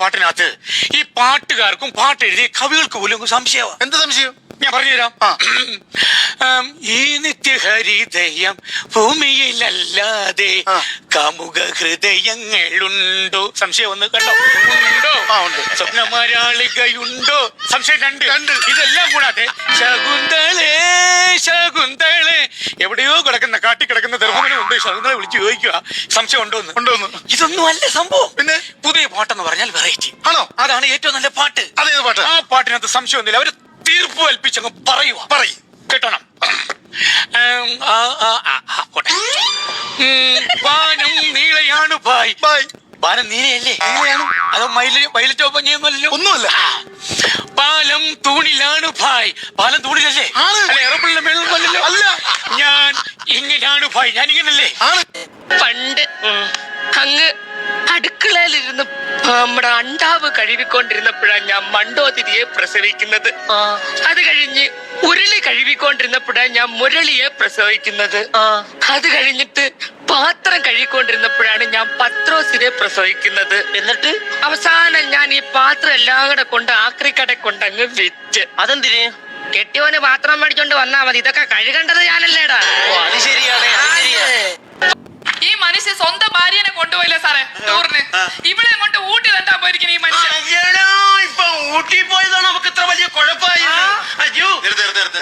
പാട്ടിനകത്ത് ഈ പാട്ടുകാർക്കും പാട്ട് എഴുതിയ കവികൾക്ക് പോലും സംശയമാണ് എന്ത് സംശയം? ഞാൻ പറഞ്ഞുതരാം. ഈ നിത്യഹരിതയം ഭൂമിയിലല്ലാതെ. കാമുക ഹൃദയങ്ങളുണ്ടോ? സംശയം ഒന്ന് കണ്ടോ ഉണ്ടോ? ആ, ഉണ്ട്. സ്വപ്നമരാളികയുണ്ടോ? സംശയം രണ്ട്. രണ്ട്. ഇതെല്ലാം കൂടാതെ ശകുന്തളേ ശകുന്തളേ. എവിടെയോ കിടക്കുന്ന കാട്ടി കിടക്കുന്ന ദർഭമനം ഉണ്ട്. ശകുന്തളെ വിളിച്ച് ചോദിക്കുക. സംശയം ഉണ്ടോന്ന് ഉണ്ടോന്ന്. ഇതൊന്നും അല്ല സംഭവം. പിന്നെ? പുതിയ പാട്ടെന്ന് പറഞ്ഞാൽ വെറൈറ്റി ആണോ? അതാണ് ഏറ്റവും നല്ല പാട്ട്. അതേ പാട്ട്? ആ പാട്ടിനകത്ത് സംശയമൊന്നുമില്ല. അവർ തീർപ്പ് കൽപ്പിച്ചങ്ങ് പറയുക പറയും. കേട്ടോണം. പോട്ടെ. വാനം നീളയാണ് ഭായ്. ബായ് വാനം നീലയല്ലേ? നീലയാണ്. അതോ മയിൽ മയിലറ്റോ പഞ്ഞൊന്നുമല്ലോ ഒന്നുമല്ല. പാലം തൂണിലാണ് ഭായ്. പാലം തൂണിലല്ലേ? അല്ല എറപ്പിളിന്റെ മേളൊന്നുമല്ലല്ലോ അല്ല. ഞാൻ ഇങ്ങനെയാണ് ഭായ്. ഞാൻ ഇങ്ങനല്ലേ പണ്ട് അങ്ങ് അടുക്കളയിലിരുന്ന് നമ്മുടെ അണ്ടാവ് കഴുകിക്കൊണ്ടിരുന്നപ്പോഴാണ് ഞാൻ മണ്ടോതിരിയെ പ്രസവിക്കുന്നത്. അത് കഴിഞ്ഞ് ഉരുളി കഴുകിക്കൊണ്ടിരുന്നപ്പോഴാണ് ഞാൻ മുരളിയെ പ്രസവിക്കുന്നത്. അത് കഴിഞ്ഞിട്ട് പാത്രം കഴുകിക്കൊണ്ടിരുന്നപ്പോഴാണ് ഞാൻ പത്രോസിനെ പ്രസവിക്കുന്നത്. എന്നിട്ട്? അവസാനം ഞാൻ ഈ പാത്രം എല്ലാം കൂടെ കൊണ്ട് ആക്രിക്കട കൊണ്ടങ്ങ് വിറ്റ്. അതെന്തിന്? കെട്ടിയോന് പാത്രം മേടിച്ചോണ്ട് വന്നാ മതി. ഇതൊക്കെ കഴുകേണ്ടത് ഞാനല്ലേടാ. അത് ശരിയാണ് ശരിയാ. ഈ മനുഷ്യ സ്വന്തം ഭാര്യനെ കൊണ്ടുപോയില്ല സാറേ? ടൂറിന്. ഇവിടെ അങ്ങോട്ട് ഊട്ടി തണ്ടാ പോയിരിക്കണ ഈ മനുഷ്യൻ. ഇപ്പൊ ഊട്ടി പോയതാണ് നമുക്ക് ഇത്ര വലിയ കുഴപ്പമായത് അയ്യോ. നിർത്ത് നിർത്ത് നിർത്ത്.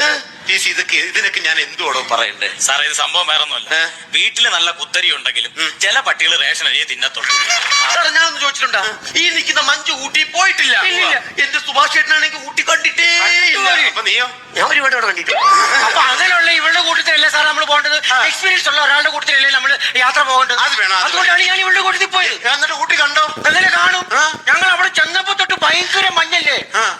ടീസി, ഇതൊക്കെ ഇതിനൊക്കെ ഞാൻ എന്തുവാടോ പറയണ്ടേ? സാറേ ഇത് സംഭവം വേറെ ഒന്നുമല്ല വീട്ടിൽ നല്ല കുത്തരി ഉണ്ടെങ്കിലും ചില പട്ടികൾ റേഷൻ അരിയെ തിന്നത്തുള്ളൂ. ഞാനൊന്ന് ചോദിച്ചിട്ടുണ്ടാ? ഈ നിൽക്കുന്ന മഞ്ജു ഊട്ടി പോയിട്ടില്ല. എന്റെ സുഭാഷ് ചേട്ടനാണെങ്കിൽ ഊട്ടി കണ്ടിട്ടേ നീയോ? ഞാൻ ഒരുപാട് ഇവിടെ കണ്ടിട്ട് അപ്പൊ അങ്ങനെയുള്ള പോകേണ്ടത് എക്സ്പീരിയൻസ് ഉള്ള ഒരാളുടെ കൂട്ടത്തിലല്ലേ നമ്മൾ യാത്ര പോകേണ്ടത്? അത് വേണം, അത് അതുകൊണ്ടാണ് ഞാൻ ഇവളുടെ കൂട്ടത്തിൽ പോയത്. എന്നിട്ട് കൂട്ടി കണ്ടോ? അങ്ങനെ കാണും? ഞങ്ങൾ അവിടെ ചെന്നപ്പോ തൊട്ട് ഭയങ്കര മഞ്ഞല്ലേ.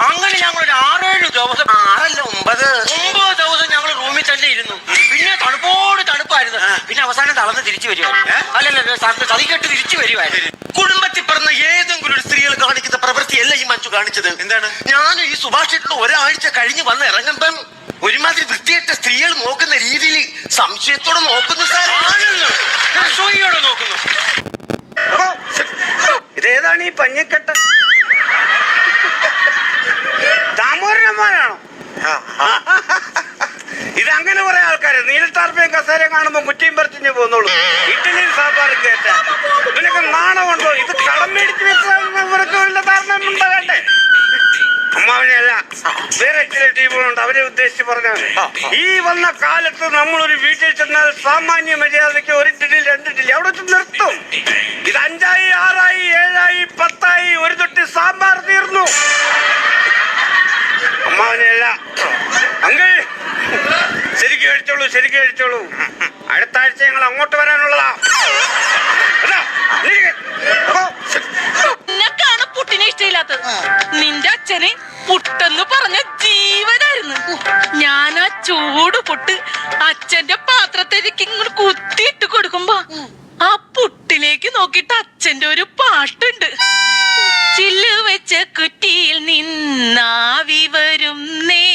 അങ്ങനെ ഞങ്ങൾ ഒരു ആറേഴ് ദിവസം ആറല്ല ഒമ്പത്. ഒമ്പത് ദിവസം ഞങ്ങൾ റൂമിൽ തന്നെ ഇരുന്നു. പിന്നെ തണുപ്പോട് തണുപ്പായിരുന്നു. പിന്നെ അവസാനം തളർന്ന് തിരിച്ചു വരുവായിരുന്നു. അല്ലല്ല തടി കെട്ട് തിരിച്ചു വരുവായിരുന്നു. കുടുംബത്തിൽ പറഞ്ഞ ഏതെങ്കിലും ഒരു സ്ത്രീകൾ കാണിക്കുന്ന പ്രവൃത്തിയല്ല ഈ മഞ്ജു കാണിച്ചത്. എന്താണ്? ഞാൻ ഈ സുഭാഷിട്ട് ഒരാഴ്ച കഴിഞ്ഞ് വന്ന് ഇറങ്ങുമ്പം ഒരുമാതിരി സ്ത്രീകൾ നോക്കുന്ന രീതിയിൽ സംശയത്തോടെ നോക്കുന്ന സാർ നോക്കുന്നു. ഇതേതാണ് ഈ പഞ്ഞിക്കെട്ട? ദാമോരന്മാരാണോ ഇത് അങ്ങനെ കുറെ ആൾക്കാർ നീലത്താർപ്പയും കസേരയും കാണുമ്പോ കുറ്റിയും പറിച്ചു പോന്നോളൂ. ഇറ്റലിയിൽ സാമ്പാറും കേട്ട അമ്മാവനെയല്ല വേറെ ചില ടീമുകളുണ്ട് അവരെ ഉദ്ദേശിച്ച് പറഞ്ഞാൽ ഈ വന്ന കാലത്ത് നമ്മൾ ഒരു വീട്ടിൽ ചെന്നാൽ സാമാന്യ മര്യാദയ്ക്ക് ഒരു ടിഡിൽ രണ്ട് ടിഡിൽ അവിടെ വെച്ച് നിർത്തും. ഇത് അഞ്ചായി ആറായി ഏഴായി പത്തായി ഒരു തൊട്ടി സാമ്പാർ തീർന്നു. അമ്മാവനെയല്ല അങ്കിൾ ശരിക്കും കഴിച്ചോളൂ ശരിക്കും കഴിച്ചോളൂ. അടുത്ത ആഴ്ച ഞങ്ങൾ അങ്ങോട്ട് വരാനുള്ളതാ. ചൂട് പൊട്ട് അച്ഛന്റെ പാത്രത്തിലേക്ക് ഇങ്ങോട്ട് കുത്തിയിട്ട് കൊടുക്കുമ്പോ ആ പുട്ടിലേക്ക് നോക്കിട്ട് അച്ഛന്റെ ഒരു പാട്ടുണ്ട്. ചില്ല് വെച്ച കുറ്റിയിൽ നിന്നാവി വരും നേരം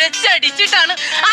കുഴച്ചടിച്ചിട്ടാണ് ആ